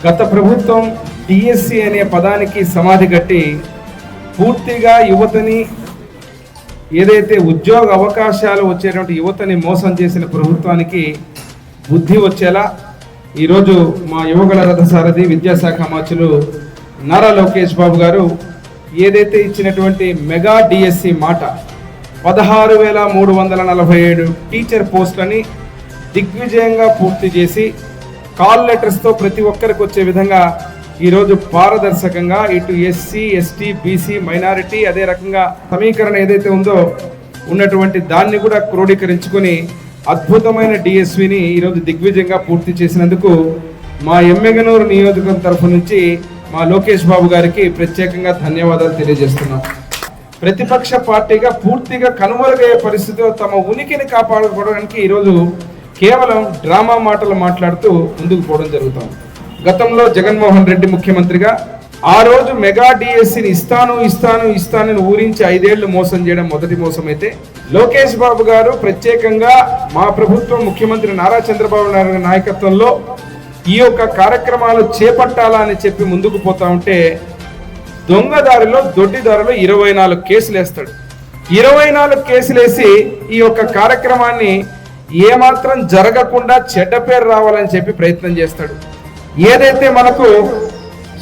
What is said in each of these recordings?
గత ప్రభుత్వం డిఎస్సి అనే పదానికి సమాధి కట్టి పూర్తిగా యువతని ఏదైతే ఉద్యోగ అవకాశాలు వచ్చేటువంటి యువతని మోసం చేసిన ప్రభుత్వానికి బుద్ధి వచ్చేలా ఈరోజు మా యువకుల రథసారథి విద్యాశాఖ మార్చులు నారా లోకేష్ బాబు గారు ఏదైతే ఇచ్చినటువంటి మెగా డిఎస్సి మాట పదహారు వేల మూడు వందల నలభై ఏడు టీచర్ పోస్టులని దిగ్విజయంగా పూర్తి చేసి కాల్ లెటర్స్తో ప్రతి ఒక్కరికి వచ్చే విధంగా ఈరోజు పారదర్శకంగా ఇటు ఎస్సీ ఎస్టీ బీసీ మైనారిటీ అదే రకంగా సమీకరణ ఏదైతే ఉందో ఉన్నటువంటి దాన్ని కూడా క్రోడీకరించుకొని అద్భుతమైన డిఎస్విని ఈరోజు దిగ్విజయంగా పూర్తి చేసినందుకు మా ఎమ్మెగనూరు నియోజకవర్గం తరఫు నుంచి మా లోకేష్ బాబు గారికి ప్రత్యేకంగా ధన్యవాదాలు తెలియజేస్తున్నాం. ప్రతిపక్ష పార్టీగా పూర్తిగా కనుమరుగయ్యే పరిస్థితిలో తమ ఉనికిని కాపాడుకోవడానికి ఈరోజు కేవలం డ్రామా మాటలు మాట్లాడుతూ ముందుకు పోవడం జరుగుతుంది గతంలో జగన్మోహన్ రెడ్డి ముఖ్యమంత్రిగా ఆ రోజు మెగా డిఎస్సిని ఇస్తాను ఇస్తాను ఇస్తానని ఊరించి ఐదేళ్ళు మోసం చేయడం మొదటి మోసం అయితే లోకేష్ బాబు గారు ప్రత్యేకంగా మా ప్రభుత్వం ముఖ్యమంత్రి నారా చంద్రబాబు నాయుడు నాయకత్వంలో ఈ యొక్క కార్యక్రమాలు చేపట్టాలా అని చెప్పి ముందుకు పోతా ఉంటే దొంగదారిలో దొడ్డిదారిలో ఇరవై నాలుగు కేసులు వేస్తాడు ఇరవై నాలుగు కేసులు వేసి ఈ యొక్క కార్యక్రమాన్ని ఏమాత్రం జరగకుండా చెడ్డ పేరు రావాలని చెప్పి ప్రయత్నం చేస్తాడు. ఏదైతే మనకు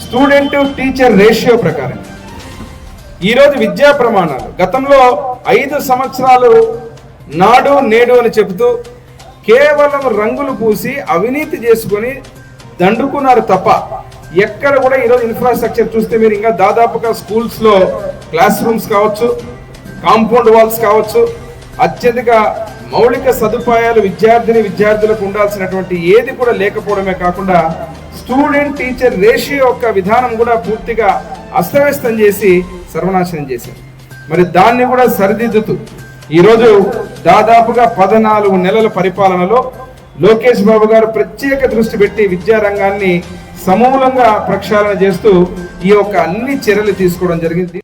స్టూడెంట్ టీచర్ రేషియో ప్రకారం ఈరోజు విద్యా ప్రమాణాలు గతంలో ఐదు సంవత్సరాలు నాడు నేడు అని చెబుతూ కేవలం రంగులు పూసి అవినీతి చేసుకొని దండుకున్నారు తప్ప ఎక్కడ కూడా ఈరోజు ఇన్ఫ్రాస్ట్రక్చర్ చూస్తే మీరు ఇంకా దాదాపుగా స్కూల్స్లో క్లాస్ రూమ్స్ కావచ్చు కాంపౌండ్ వాల్స్ కావచ్చు అత్యధిక మౌలిక సదుపాయాలు విద్యార్థిని విద్యార్థులకు ఉండాల్సినటువంటి ఏది కూడా లేకపోవడమే కాకుండా స్టూడెంట్ టీచర్ రేషియో యొక్క విధానం కూడా పూర్తిగా అస్తవ్యస్తం చేసి సర్వనాశనం చేశారు. మరి దాన్ని కూడా సరిదిద్దుతూ ఈరోజు దాదాపుగా పద్నాలుగు నెలల పరిపాలనలో లోకేష్ బాబు గారు ప్రత్యేక దృష్టి పెట్టి విద్యారంగాన్ని సమూలంగా ప్రక్షాళన చేస్తూ ఈ యొక్క అన్ని చర్యలు తీసుకోవడం జరిగింది.